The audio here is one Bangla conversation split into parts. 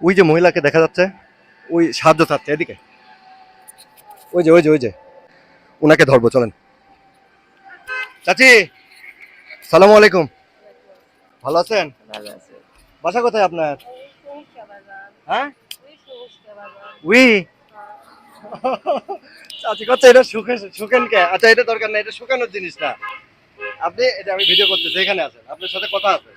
ওই যে মহিলাকে দেখা যাচ্ছে ওই সাহায্য চাচ্ছে এদিকে। ওই যে ওই যে ওই যে। ওনাকে ধরবো চলেন। চাচি সালাম আলাইকুম। ভালো আছেন? আছে। বাসা কোথায় আপনার? হ্যাঁ? উই। চাচি করছে এটা শুকে শুকেন কে? আচ্ছা এটা দরকার না এটা শুকানোর জিনিস না। আপনি এটা আমি ভিডিও করতেছি এখানে আছেন। আপনার সাথে কথা আছে।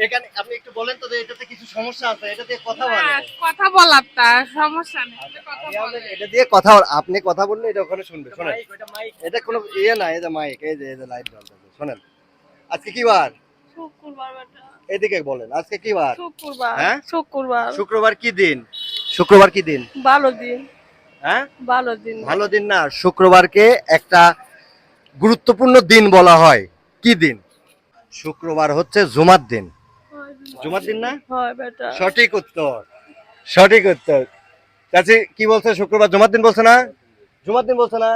এখানে আপনি একটু বলেন তো যে এটাতে কিছু সমস্যা আছে এটা দিয়ে কথা বলে না, কথা বলার তা সমস্যা নেই এটা কথা আমি এটা দিয়ে কথা বল- আপনি কথা বললে এটা ওখানে শুনবে শোনেন। এটা কোনো ইয়ে না যে মাইক এই যে এই যে লাইট জ্বলতেছে শোনেন। আজকে কি বার? শুক্রবার এদিকে বলেন আজকে কি বার? শুক্রবার হ্যাঁ? শুক্রবার। শুক্রবার কি দিন? শুক্রবার কি দিন? ভালো দিন। হ্যাঁ? ভালো দিন। ভালো দিন না শুক্রবারকে একটা গুরুত্বপূর্ণ দিন বলা হয়। কি দিন? শুক্রবার হচ্ছে জুমার দিন। জুমার দিন না? সঠিক উত্তর সঠিক উত্তর। চাচি কি বলছে? শুক্রবার জুমার দিন বলছে না? জুমার দিন বলছে না?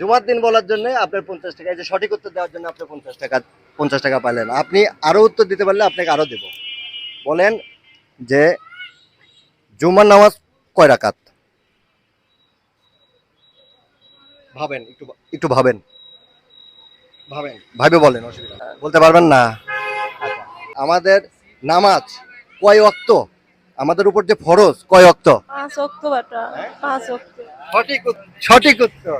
জুমার দিন বলার জন্য আপনার পঞ্চাশ টাকা এই যে সঠিক উত্তর দেওয়ার জন্য আপনি পঞ্চাশ টাকা পঞ্চাশ টাকা পাইলেন। আপনি আরও উত্তর দিতে পারলে আপনাকে আরও দেব। বলেন যে জুমার নামাজ কয় রাকাত? ভাবেন একটু একটু ভাবেন। ভাবেন। ভাবে বলেন অসুবিধা বলতে পারবেন না? আমাদের নামাজ কয় অক্ত আমাদের উপর যে ফরজ কয় অক্ত পাঁচ অক্ট বেটা? পাঁচ অক্ট সঠিক সঠিক উত্তর।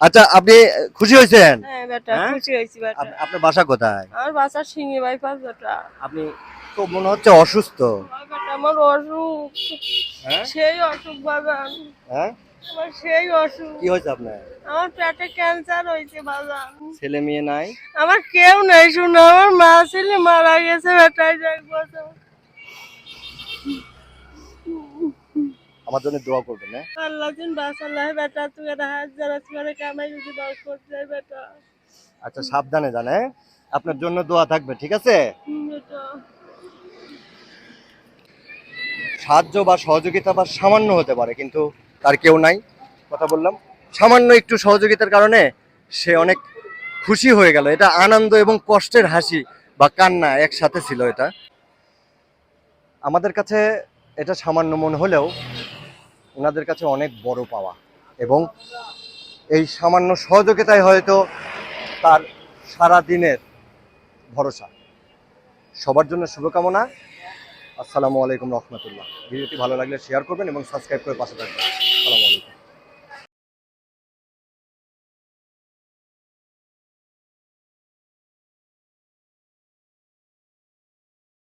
আচ্ছা আপনি খুশি হয়েছেন? হ্যাঁ বেটা হ্যাঁ? খুশি হয়েছি বেটা। আপনার বাসা কোথায়? আমার বাসার সিঙ্গি বাইপাস বেটা। আপনি তো মনে হচ্ছে অসুস্থ। আমার অসুখ। হ্যাঁ? সেই অসুখ বাগান হ্যাঁ? আমার সেই অসুখ। কি হয়েছে আপনার? আমার পেটে ক্যান্সার হয়েছে বাগান ছেলে মেয়ে নাই? আমার কেউ নেই শুনো আমার মা ছেলে মারা গেছে বেটাই বছর আমার জন্য দোয়া করবেন হ্যাঁ? আল্লাহ দিন বাসাল্লাহ বেটা তুই হাত যারা করে কামাই যদি দশ করতে যায় বেটা। আচ্ছা সাবধানে জানে আপনার জন্য দোয়া থাকবে ঠিক আছে? সাহায্য বা সহযোগিতা বা সামান্য হতে পারে কিন্তু তার কেউ নাই, কথা বললাম। সামান্য একটু সহযোগিতার কারণে সে অনেক খুশি হয়ে গেল। এটা আনন্দ এবং কষ্টের হাসি বা কান্না, একসাথে ছিল এটা। আমাদের কাছে এটা সামান্য মনে হলেও ওনাদের কাছে অনেক বড় পাওয়া এবং এই সামান্য সহযোগিতায় হয়তো তার সারা দিনের ভরসা। সবার জন্য শুভকামনা। আসসালামু আলাইকুম রহমতুল্লাহ। ভিডিওটি ভালো লাগলে শেয়ার করবেন এবং সাবস্ক্রাইব করে পাশে থাকবেন। আসসালামু আলাইকুম।